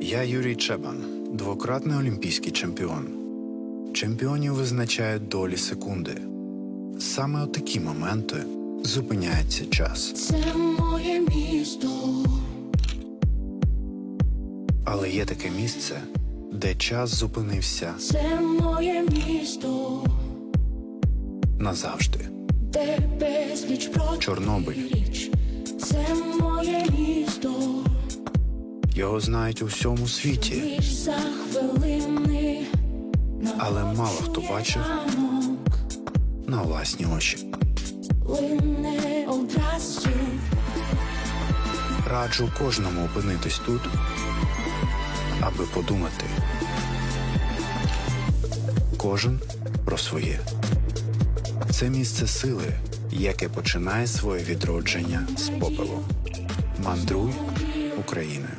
Я Юрій Чебан, двократний олімпійський чемпіон. Чемпіонів визначають долі секунди. Саме у такі моменти зупиняється час. Це моє місто, Але є таке місце, де час зупинився це моє місто, назавжди. де безліч Чорнобиль. Це Його знають у всьому світі, Але мало хто бачив. на власні очі. Раджу кожному опинитись тут, аби подумати. Кожен про своє. Це місце сили, яке починає своє відродження з попелу. Мандруй Україною.